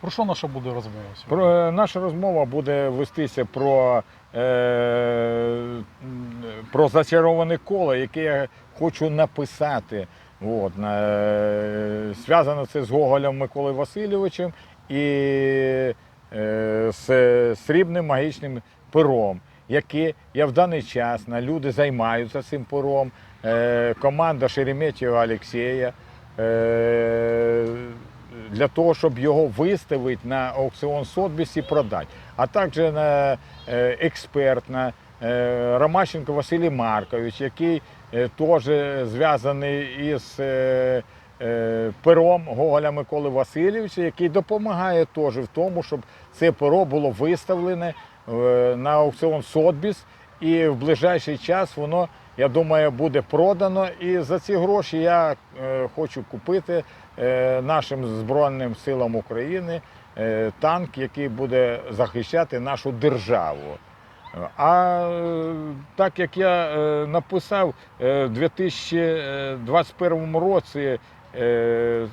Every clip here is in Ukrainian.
Про що наша буде розмова сьогодні? Про, е, наша розмова буде вестися про, е, про зачароване коло, яке я хочу написати. От, е, зв'язано це з Гоголем Миколою Васильовичем і е, з срібним магічним пером, яке я в даний час на люди займаються цим пером. Е, команда Шереметьєва Олексія. Е, для того, щоб його виставити на аукціон Сотбіс і продати. А також на е, експерт е, Ромащенко Василій Маркович, який е, теж зв'язаний із е, е, пером Гоголя Миколи Васильовича, який допомагає теж в тому, щоб це перо було виставлене е, на аукціон Сотбіс, і в ближайший час воно, я думаю, буде продано. І за ці гроші я е, хочу купити е, нашим Збройним силам України е, танк, який буде захищати нашу державу. А е, так як я е, написав е, в 2021 році е,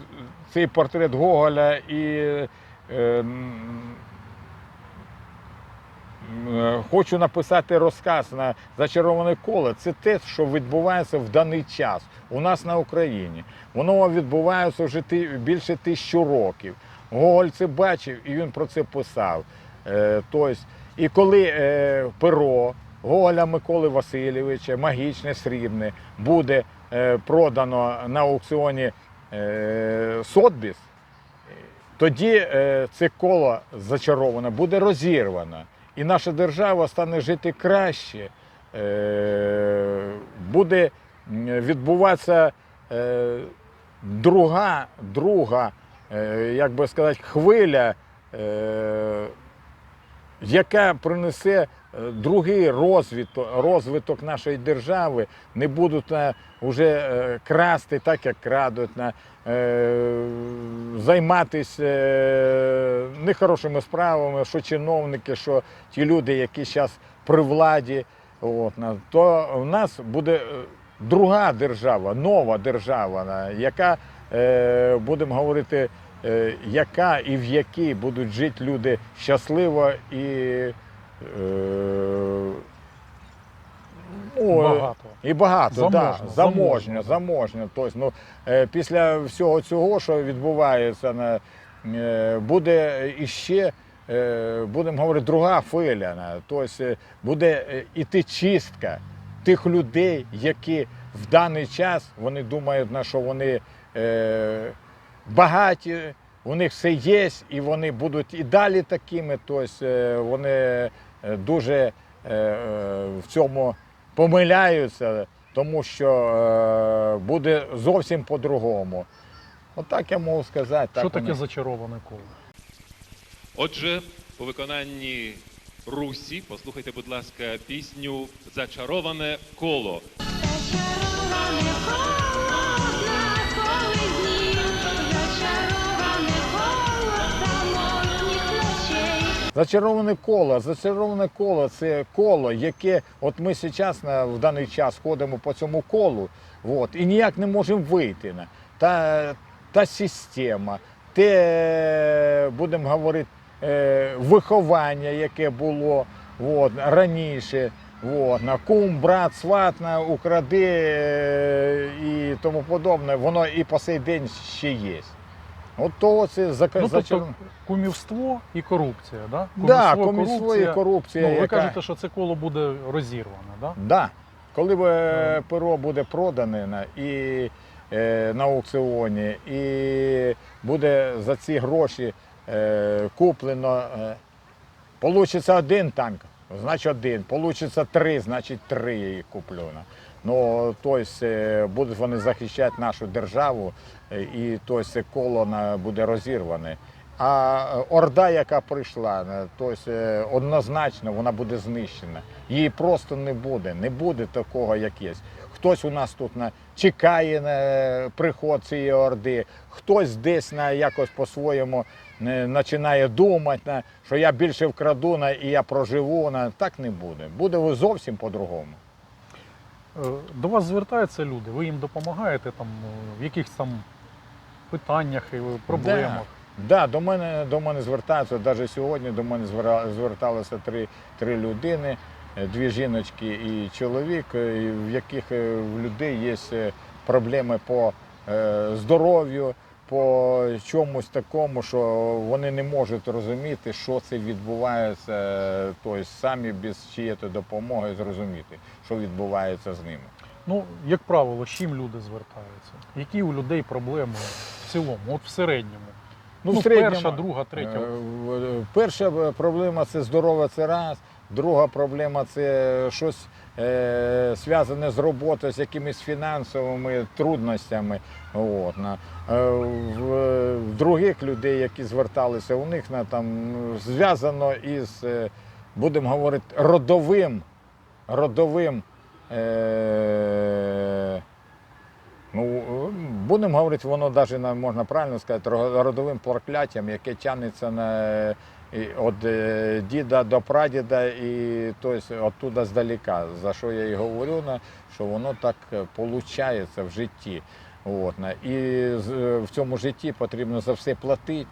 цей портрет Гоголя і е, Е, Хочу написати розказ на зачароване коло. Це те, що відбувається в даний час у нас на Україні. Воно відбувається вже більше тисячу років. Гоголь це бачив і він про це писав. Е, Тобто, і коли е, перо Гоголя Миколи Васильовича, магічне срібне, буде е, продано на аукціоні е, Сотбіс, тоді е, це коло зачароване буде розірвано. І наша держава стане жити краще. Е, буде відбуватися е, друга, друга е, як би сказати, хвиля, яка принесе е, другий розвиток, розвиток нашої держави, не будуть на, вже е, красти так, як крадуть, на, е, займатися е, нехорошими справами, що чиновники, що ті люди, які зараз при владі. От, то в нас буде е, друга держава, нова держава, яка, е, будемо говорити, е, яка і в якій будуть жити люди щасливо і е, ну, Багато. і багато, Заможно, да, заможно, заможно. Тобто, ну, е, після всього цього, що відбувається, на, е, буде іще, е, будемо говорити, друга хвиля. Тобто е, буде е, іти чистка тих людей, які в даний час вони думають, на що вони е, багаті, у них все є, і вони будуть і далі такими. Тобто е, вони е, дуже е, в цьому помиляються, тому що буде зовсім по-другому. Отак я можу сказати. Так Що таке вони- зачароване коло? Отже, у виконанні Русі послухайте, будь ласка, пісню Зачароване коло. Зачароване коло Зачароване коло. Зачароване коло це коло, яке от ми зараз в даний час ходимо по цьому колу, от, і ніяк не можемо вийти. На. Та, та система, те, будемо говорити, е, виховання, яке було от, раніше. От, на кум, брат, сват, на укради е, і тому подобне, воно і по сей день ще є. От то це зака- Ну, тобто кумівство і корупція, да? Да, кумівство і корупція, Ну, ви яка- кажете, що це коло буде розірване, да? Да. Коли б Ну. перо буде продане на, і, е, на аукціоні, і буде за ці гроші е, куплено, е, получиться один танк, значить один, получиться три, значить три їх куплю. Ну, тобто будуть вони захищати нашу державу, е, і тобто, коло буде розірване. А орда, яка прийшла, тобто, однозначно вона буде знищена. Її просто не буде. Не буде такого, як є. Хтось у нас тут на, чекає на приход цієї орди, хтось десь на, якось по-своєму починає думати, що я більше вкраду на, і я проживу. На. Так не буде. Буде зовсім по-другому. Е, До вас звертаються люди, ви їм допомагаєте там е, в якихось там питаннях і проблемах. Да, до мене до мене звертаються. Навіть сьогодні до мене зверталися три, три людини, е, дві жіночки і чоловік, в яких в людей є проблеми по здоров'ю, по чомусь такому, що вони не можуть розуміти, що це відбувається, е, тобто самі без чиєї допомоги зрозуміти, що відбувається з ними. Ну, як правило, з чим люди звертаються? Які у людей проблеми в цілому, от в середньому? Ну, в середньому, перша, друга, третя. Е, в- Перша е, проблема це здоров'я, це раз. Друга проблема це щось е, зв'язане з роботою, з якимись фінансовими трудностями. От, на, е, в, в других людей, які зверталися, у них на, там, зв'язано із, е, будемо говорити, родовим, родовим. Е, Ну, будемо говорити, воно навіть можна правильно сказати, родовим прокляттям, яке тягнеться на, від е, діда до прадіда і тобто, оттуда здалека. За що я і говорю, на, що воно так виходить в житті. От. І е, в цьому житті потрібно за все платити.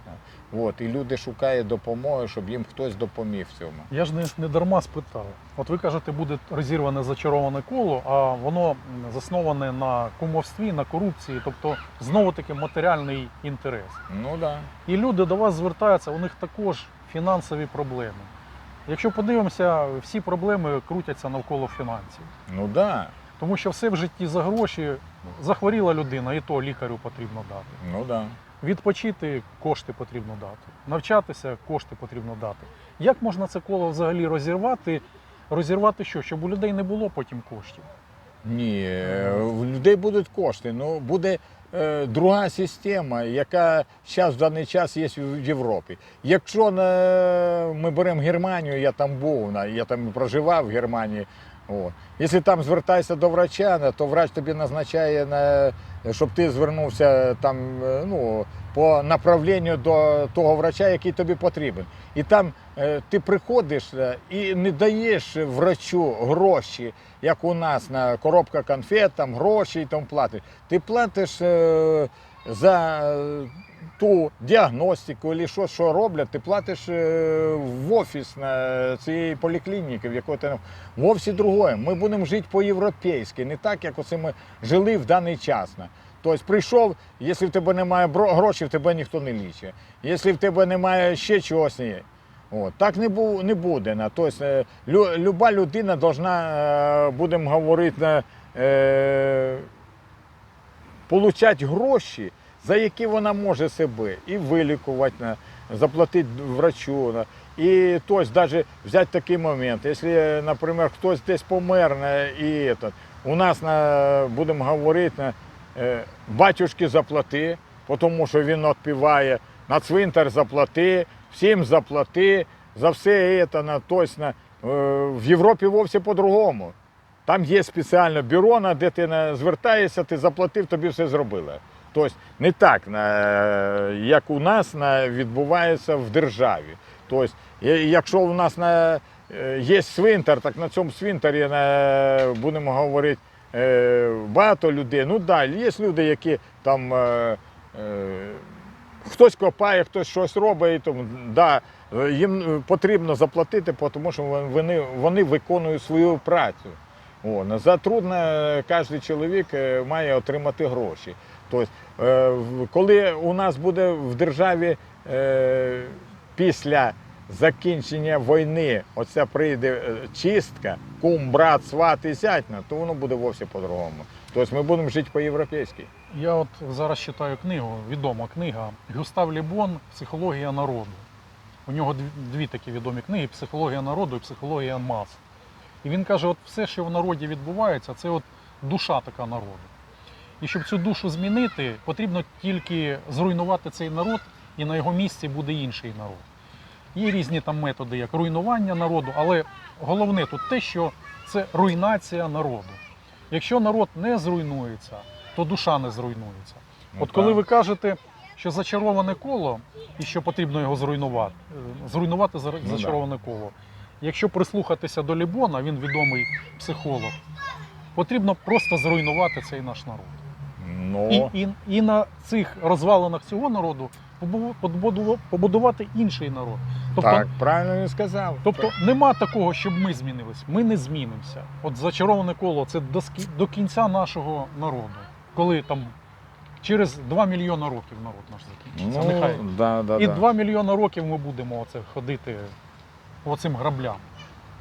От, і люди шукають допомоги, щоб їм хтось допоміг в цьому. Я ж не, не дарма спитав. От ви кажете, буде розірване зачароване коло, а воно засноване на кумовстві, на корупції, тобто знову таки матеріальний інтерес. Ну так. Да. І люди до вас звертаються, у них також фінансові проблеми. Якщо подивимося, всі проблеми крутяться навколо фінансів. Ну да. Тому що все в житті за гроші захворіла людина, і то лікарю потрібно дати. Ну да. Відпочити кошти потрібно дати, навчатися кошти потрібно дати. Як можна це коло взагалі розірвати? Розірвати що? Щоб у людей не було потім коштів. Ні, е, в людей будуть кошти. Ну буде друга система, яка зараз в даний час є в Європі. Якщо на, ми беремо Германію, я там був, я там проживав в Германії. О. Якщо там звертаєшся до врача, то врач тобі назначає, на, щоб ти звернувся там, е, ну, по направленню до того врача, який тобі потрібен. І там е, ти приходиш е, і не даєш врачу гроші, як у нас на коробка конфет, там гроші і там платиш. Ти платиш за е, ту діагностику, або що, що роблять, ти платиш е, в офіс на цієї поліклініки, в якої ти вовсі другое. Ми будемо жити по-європейськи, не так, як оце ми жили в даний час. Тобто прийшов, якщо в тебе немає грошей, в тебе ніхто не лічить. Якщо в тебе немає ще чогось. От, так не, бу, не буде. Тобто, люба людина повинна, будемо говорити, получати гроші, за які вона може себе і вилікувати, заплатити врачу. І тобто, навіть взяти такий момент, якщо, наприклад, хтось десь помер, і этот, у нас, на, будемо говорити, е, батюшки заплати, тому що він відпіває, на цвинтар заплати, всім заплати, за все це, тобто, в Європі вовсе по-другому. Там є спеціальне бюро, на де ти звертаєшся, ти заплатив, тобі все зробили. Тобто не так, як у нас відбувається в державі. Тобто, якщо у нас на, е, є свинтар, так на цьому свинтарі будемо говорити, е, багато людей. Ну так, є люди, які там. Е, Хтось копає, хтось щось робить, тому да, їм потрібно заплатити, тому що вони, вони виконують свою працю. О, на- за трудно кожен чоловік е, має отримати гроші. Тобто, е, коли у нас буде в державі е, після закінчення війни, оця прийде чистка, кум, брат, сват і зять, ну, то воно буде вовсе по-другому. Тобто ми будемо жити по-європейськи. Я от зараз читаю книгу, відома книга Гюстав Лібон Психологія народу. У нього дві такі відомі книги Психологія народу і психологія мас. І він каже, от все, що в народі відбувається, це от душа така народу. І щоб цю душу змінити, потрібно тільки зруйнувати цей народ, і на його місці буде інший народ. Є різні там методи, як руйнування народу, але головне тут те, що це руйнація народу. Якщо народ не зруйнується, то душа не зруйнується. Ну, От коли ви кажете, що зачароване коло і що потрібно його зруйнувати, зруйнувати Ну, зачароване коло. Якщо прислухатися до Лібона, він відомий психолог, потрібно просто зруйнувати цей наш народ. Ну, І, і, і на цих розвалинах цього народу побу- побудувати інший народ. Тобто, Так, правильно він сказав. тобто нема такого, щоб ми змінились. Ми не змінимося. От зачароване коло це до, до кінця нашого народу. Коли там через 2 мільйони років народ наш закінчиться. ну, Нехай. да, да, І да. 2 мільйони років ми будемо оце ходити по цим граблям,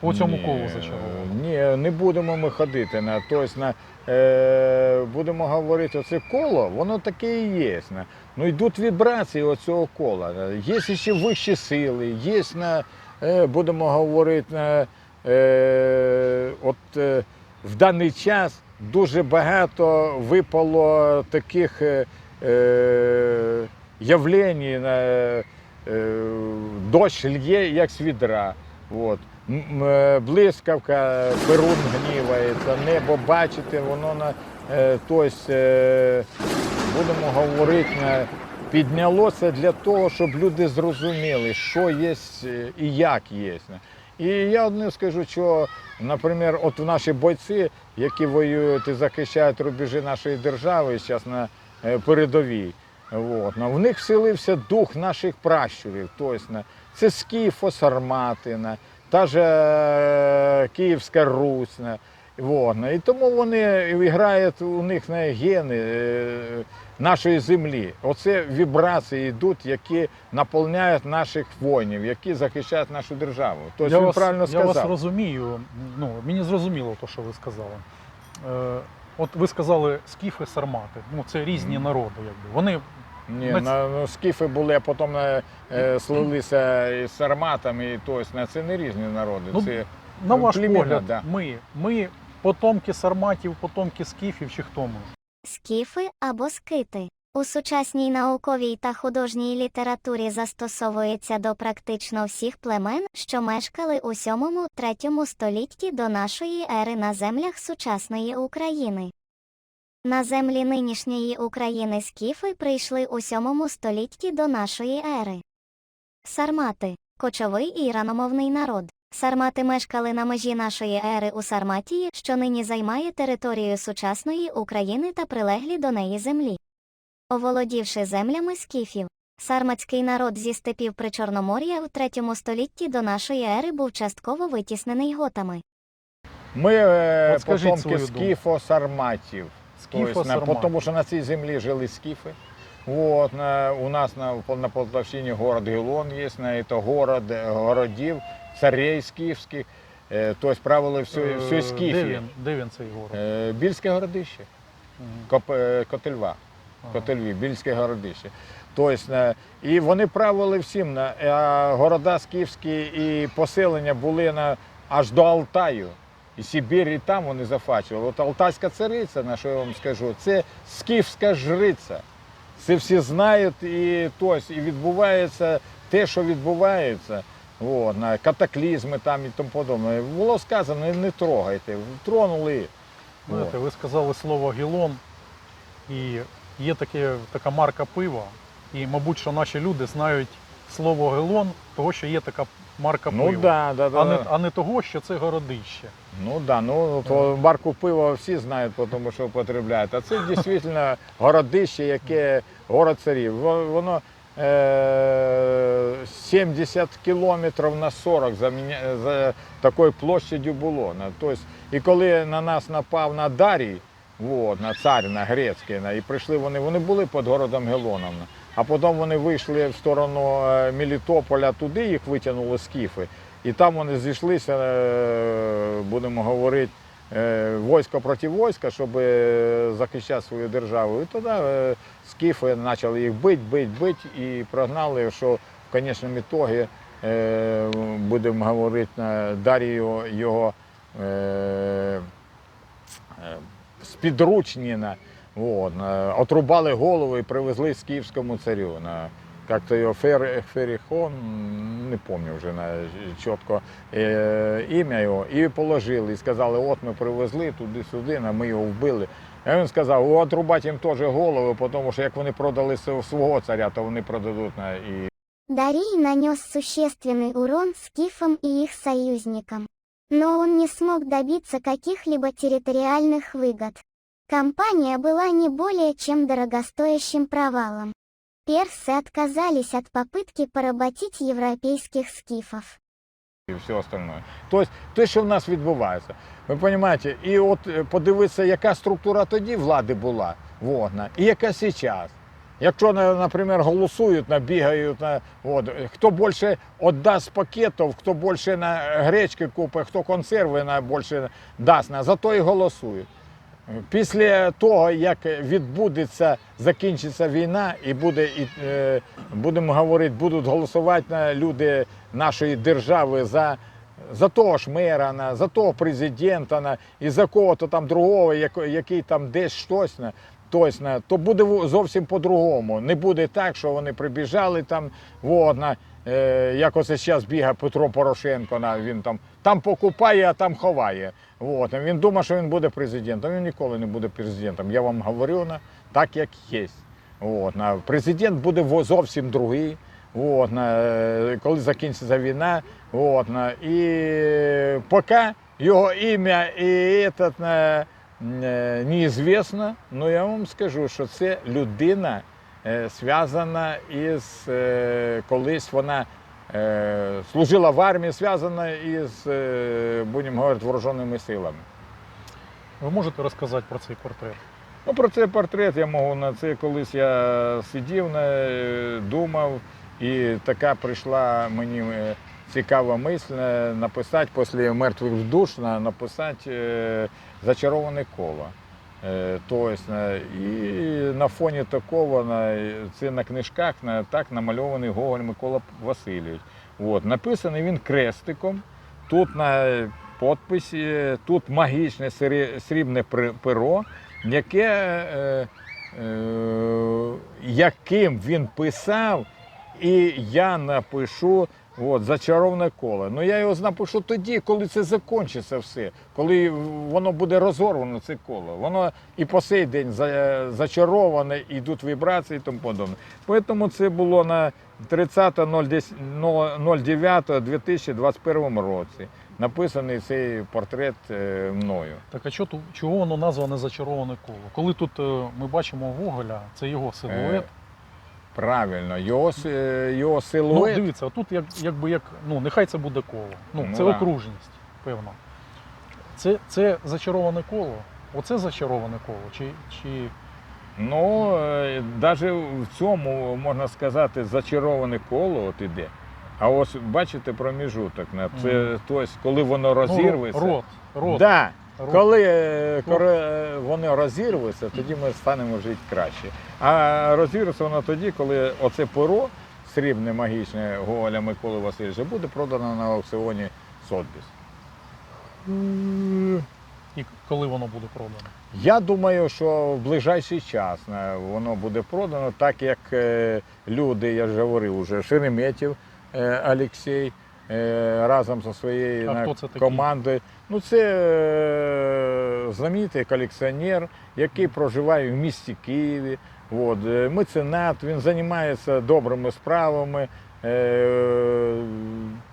по цьому Ні, колу зачарованому. Ні, не будемо ми ходити на тобто на е, будемо говорити, оце коло, воно таке і є. На. Ну йдуть вібрації оцього кола. Є ще вищі сили, є на, е, будемо говорити, на, е, от е, в даний час дуже багато випало таких е, е, е, дощ лє, як з відра. От. Е, Блискавка, перун гнівається, небо бачите, воно на е, е, будемо говорити, піднялося для того, щоб люди зрозуміли, що є е, і як є. І я одне скажу, що, наприклад, от наші бойці, які воюють і захищають рубежі нашої держави зараз на е, передовій, от, ну, в них вселився дух наших пращурів. Тобто, це скіфо, сармати, на, та ж е, Київська Русь. на. І тому вони грають у них на гени е, нашої землі. Оце вібрації йдуть, які наповняють наших воїнів, які захищають нашу державу. Тобто я він вас, правильно я сказав. вас розумію. Ну, мені зрозуміло те, що ви сказали. Е, от ви сказали скіфи, сармати. Ну, це різні Мгм. народи, якби. Вони Ні, Ми- на, ну, скіфи були, а потім е, е, слилися із сарматами, і тобто, на це не різні народи. Ну, це На ваш племена, погляд, да. ми, ми потомки сарматів, потомки скіфів чи хто ми? Скіфи або скити. У сучасній науковій та художній літературі застосовується до практично всіх племен, що мешкали у 7-3 столітті до нашої ери на землях сучасної України. На землі нинішньої України скіфи прийшли у 7 столітті до нашої ери. Сармати кочовий і іраномовний народ. Сармати мешкали на межі нашої ери у Сарматії, що нині займає територію сучасної України та прилеглі до неї землі. Оволодівши землями скіфів, сарматський народ зі степів Причорномор'я в 3 столітті до нашої ери був частково витіснений готами. Ми е, От потомки скіфо-сарматів. Тобто, тому що на цій землі жили скіфи. От, на, у нас на, на Полтавщині город Гелон є, на, це город е, городів, царей скіфських. Е, тобто правили всю, Е, всю Де скіфію. він, де він цей город? Е, Більське городище, Коп, е, Котельва. Котельві, Більське городище. Тобто, і вони правили всім. на- А города скіфські і поселення були на, аж до Алтаю. І Сибір, і там вони зафачували. От Алтайська цариця, на що я вам скажу, це скіфська жриця. Це всі знають, і, тобто, і відбувається те, що відбувається. От, на катаклізми там і тому подобне. Було сказано, не трогайте. Тронули. Знаєте, ви сказали слово гілон, і є таке, така марка пива. І, мабуть, що наші люди знають слово гелон, того, що є така марка Ну пива. да, да, да. а, не, да. а не того, що це городище. Ну да, ну то марку пива всі знають, тому що потребляють. А це дійсно городище, яке город царів. Воно е, 70 кілометрів на 40 за, за такою площадю було. Тобто, і коли на нас напав на Дарій, вот, на цар, на грецький, і прийшли вони, вони були під городом Гелоном. А потім вони вийшли в сторону е, Мелітополя, туди їх витягнули скіфи. І там вони зійшлися, е, будемо говорити, е, військо проти війська, щоб захищати свою державу. І тоді скіфи почали їх бити, бити, бити і прогнали, що в конечному ітогі, будемо говорити, на Дарію його е, е, підручніна, от, е, отрубали голову і привезли скіфському царю. На, як-то його Фер, Феріхон, не пам'ятаю вже на, чітко е, ім'я його, і положили, і сказали, от ми привезли туди-сюди, на, ми його вбили. А він сказав, отрубати їм теж голову, тому що як вони продали св- свого царя, то вони продадуть на і Дарий нанес существенный урон скифам и их союзникам. Но он не смог добиться каких-либо территориальных выгод. Кампания была не более чем дорогостоящим провалом. Персы отказались от попытки поработить европейских скифов. і все остальное. Тобто те, що в нас відбувається. Ви розумієте, і от е, подивитися, яка структура тоді влади була водна, і яка зараз. Якщо, на- наприклад, голосують, на, бігають, на, от, хто більше віддасть пакетів, хто більше на гречки купить, хто консерви на більше дасть, на, за то і голосують. Після того, як відбудеться, закінчиться війна, і буде, і, е, будемо говорити, будуть голосувати на люди нашої держави за, за того ж мера, за того президента і за кого-то там другого, який там десь щось. Тось, на, то буде зовсім по-другому. Не буде так, що вони прибіжали там, вот, на, е, як оце зараз бігає Петро Порошенко, він там, там покупає, а там ховає. Вот. Він думає, що він буде президентом. Він ніколи не буде президентом. Я вам говорю на, так, як є. От, президент буде зовсім другий. От, на, е, коли закінчиться війна, от, на, і поки його ім'я і этот, е, неізвісно, але я вам скажу, що це людина зв'язана із е, колись вона е, служила в армії, зв'язана із, е, будемо говорити, вооруженими силами. Ви можете розказати про цей портрет? Ну, про цей портрет я можу на це колись я сидів, е, думав, і така прийшла мені е, цікава мисль е, написати після мертвих душ, написати е, зачароване коло. Е, Тобто, е, і на фоні такого, на, це на книжках на, так намальований Гоголь Микола Васильович. От, написаний він крестиком. Тут на підписі, тут магічне срібне перо, яке, е, е, яким він писав, і я напишу от, зачароване коло. Ну я його напишу тоді, коли це закінчиться все, коли воно буде розорвано, це коло. Воно і по сей день за- зачароване, йдуть вібрації і тому подобне. Тому це було на 30.09.2021 році. Написаний цей портрет е, мною. Так а чого, чого воно назване зачароване коло? Коли тут е, ми бачимо Гоголя, це його силует. Правильно, його, е, його ну, дивіться, тут як, якби як, ну, нехай це буде коло. Ну, Ну, це да. окружність, певно. Це, це зачароване коло. Оце зачароване коло. Чи, чи... Ну, навіть в цьому можна сказати, зачароване коло от іде. А ось бачите проміжуток. Це Мгм. тобто, коли воно розірветься. Ну, рот, рот. Да. Коли, е, коли е, воно розірветься, тоді ми станемо жити краще. А розірветься воно тоді, коли оце перо срібне магічне Гоголя Миколи Васильовича буде продано на аукціоні Сотбіс. І коли воно буде продано? Я думаю, що в ближайший час е, воно буде продано, так як е, люди, я ж говорив уже, Шереметів е, Олексій разом зі своєю А на, командою. Ну, це е, знаменитий колекціонер, який проживає в місті Києві. От, е, меценат, він займається добрими справами. Е,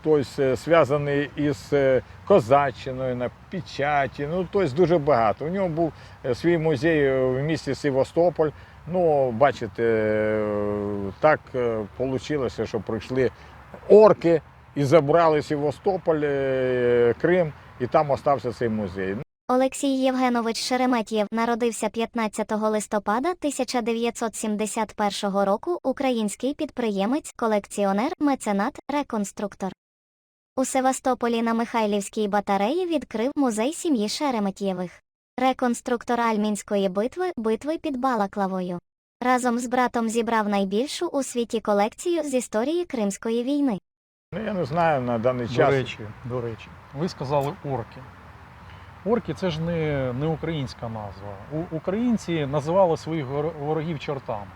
тобто е, зв'язаний із е, козаччиною на печаті. Ну, тобто дуже багато. У нього був е, свій музей в місті Севастополь. Ну, бачите, е, так вийшло, що прийшли орки і забрали Севастополь, е, Крим, і там остався цей музей. Олексій Євгенович Шереметєв народився 15 листопада 1971 року. Український підприємець, колекціонер, меценат, реконструктор. У Севастополі на Михайлівській батареї відкрив музей сім'ї Шереметєвих. Реконструктор Альмінської битви, битви під Балаклавою. Разом з братом зібрав найбільшу у світі колекцію з історії Кримської війни. Ну, я не знаю на даний До час. речі, до речі, ви сказали орки. Орки це ж не, не українська назва. У, українці називали своїх ворогів чортами.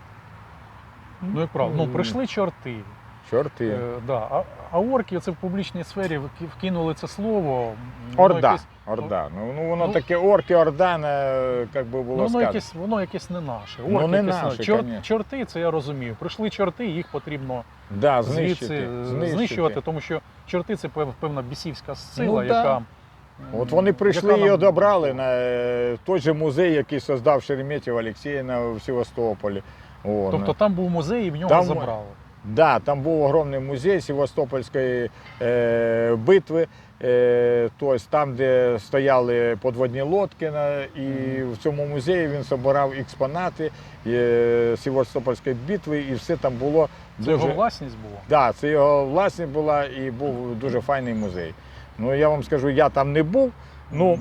Ну, як правило, ну, прийшли чорти. Чорти. Е, да. а, а орки це в публічній сфері вкинули це слово. Орда. якесь- Орда. Ну, ну воно Ну, таке орки, орда, не, як би Ну, воно якесь, воно якесь не наше. Ну, не якесь наше, Чор- чорти, це я розумію. Прийшли чорти, їх потрібно Да, знищити, е, знищити. знищувати, тому що чорти це певна бісівська сила, Ну, да. яка. От вони прийшли яка і нам- одобрали на е, той же музей, який создав Шереметьєв Олексій на в Севастополі. О, Тобто там був музей і в нього Там- забрали. Да, там був огромний музей Севастопольської е, битви. Е, тобто там, де стояли подводні лодки, на, і в цьому музеї він збирав експонати е, Севастопольської битви, і все там було Це його власність була. Да, це його власність була і був дуже файний музей. Ну я вам скажу, я там не був. Ну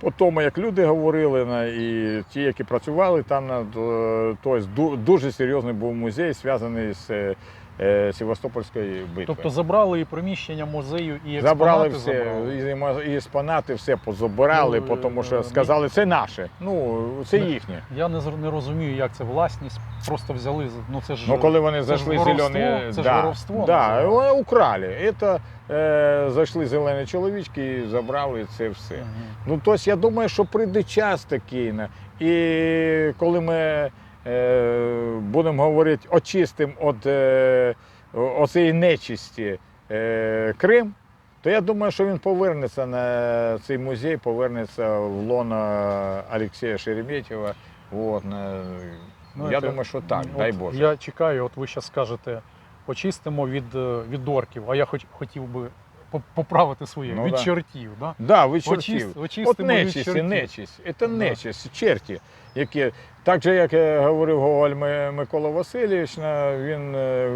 по тому, як люди говорили, і ті, які працювали там, то, тобто, дуже серйозний був музей, зв'язаний з е, Севастопольською битвою. Тобто забрали і приміщення музею, і експонати Забрали все, забрали. і, експонати все позабирали, Ну, тому що е, сказали, це наше. Ну, це їхнє. Я не, не розумію, як це власність. Просто взяли, ну це ж Ну, коли вони це ж зайшли воровство, зелені, це ж воровство да, називається. вони украли. Це, е, зайшли зелені чоловічки і забрали це все. Мгм. Ну, тобто, я думаю, що прийде час такий. І коли ми будемо говорити, очистимо від е, оцієї нечисті е, Крим, то я думаю, що він повернеться на цей музей, повернеться в лоно Олексія Шереметьєва. От, на, Ну, я це- думаю, що так, От дай Боже. Я чекаю, от ви зараз скажете, очистимо від, е, від орків, а я хоч, хотів би поправити своє, Ну, від да. чортів. Да? Да, ви чортів. Очист- От очистимо від нечисть, чортів. нечисть. Це Да. нечисть, черті, які. Так же, як е, говорив Гоголь Микола Васильович, він е,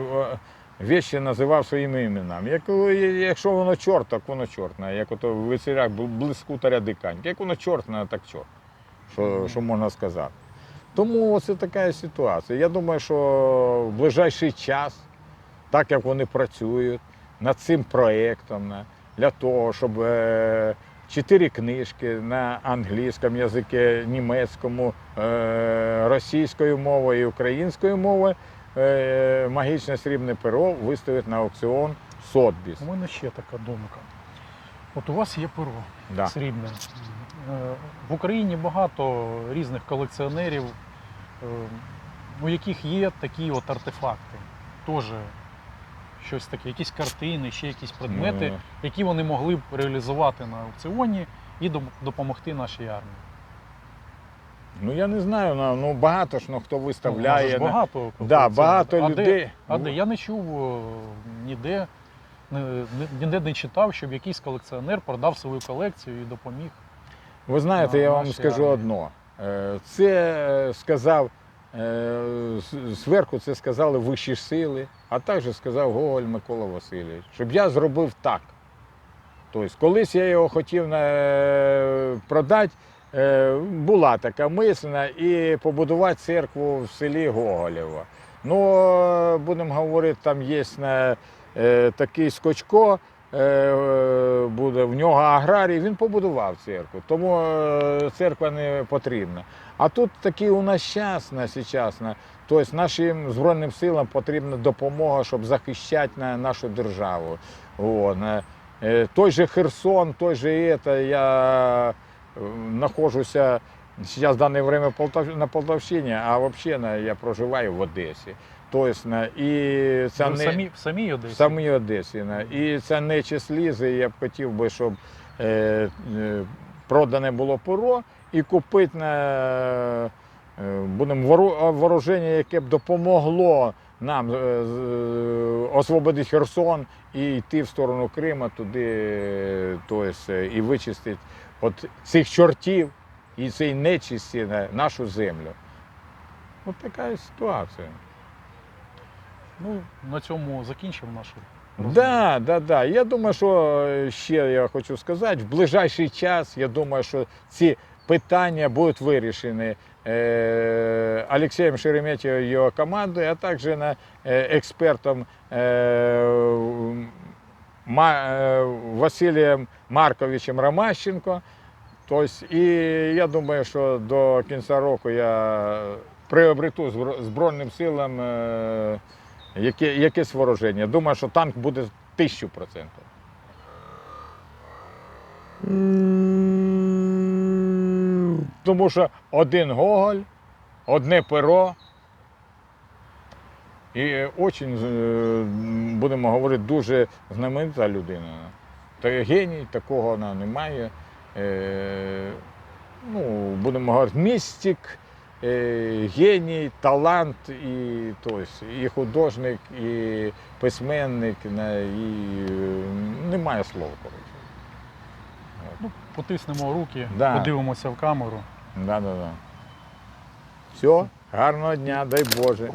вещі називав своїми іменами. Як, якщо воно чорт, так воно чортне. Як ото в весілях блискута дикань. Як воно чортне, так чорт. Що, що можна сказати. Тому це така ситуація. Я думаю, що в ближайший час, так як вони працюють над цим проєктом, для того, щоб е, чотири книжки на англійському язикі, німецькому, е, російською мовою і українською мовою е, магічне срібне перо виставить на аукціон Сотбіс. У мене ще така думка. От у вас є перо Да. срібне. Е, В Україні багато різних колекціонерів, у яких є такі от артефакти. Теж щось таке, якісь картини, ще якісь предмети, Ну, які вони могли б реалізувати на аукціоні і доп- допомогти нашій армії. Ну я не знаю, ну, ну багато ж ну, хто Ну, виставляє. ж на- багато Да, колекціонерів. багато а людей. Де, а де? Я не чув е, ніде, не- ніде не читав, щоб якийсь колекціонер продав свою колекцію і допоміг. Ви знаєте, на я вам нашій скажу армії. одно. Е, Це е, сказав зверху, це сказали вищі сили, а також сказав Гоголь Микола Васильович, щоб я зробив так. Тобто, колись я його хотів продати, е, була така мислена, і побудувати церкву в селі Гоголєво. Ну, е, будемо говорити, там є е, такий скочко, е, буде в нього аграрій, він побудував церкву, тому е, церква не потрібна. А тут такий у нас час на тобто нашим Збройним силам потрібна допомога, щоб захищати на нашу державу. О, на, е, той же Херсон, той же это, я е, знаходжуся зараз в дане время Полтав, на Полтавщині, а взагалі я проживаю в Одесі. Тобто, на, і це в не... самі, в самій В Одесі. самій Одесі. на. І це не числізи. Я б хотів би, щоб е, е, продане було перо і купити на е, будемо вооруження, яке б допомогло нам е, е, освободити Херсон і йти в сторону Крима туди, то есть, е, і вичистити от цих чортів і цієї нечисті на нашу землю. От така ситуація. Ну, на цьому закінчимо нашу розмову. Да, да, да. Я думаю, що ще я хочу сказати, в ближайший час, я думаю, що ці питання будуть вирішені е, Олексієм Шереметьєвим і його командою, а також на, експертом е, е, Василієм Марковичем Ромащенко. Тобто, і я думаю, що до кінця року я приобрету збро- Збройним силам яке, якесь вооруження. Думаю, що танк буде тисячу процентів. Тому що один Гоголь, одне перо. І дуже, будемо говорити, дуже знаменита людина. Та геній, такого вона немає. Е, ну, будемо говорити, містик, е, геній, талант, і, тобто, і художник, і письменник, і е, немає слова. Ну, потиснемо руки, Да. подивимося в камеру. Да, да, да. Все, гарного дня, дай Боже.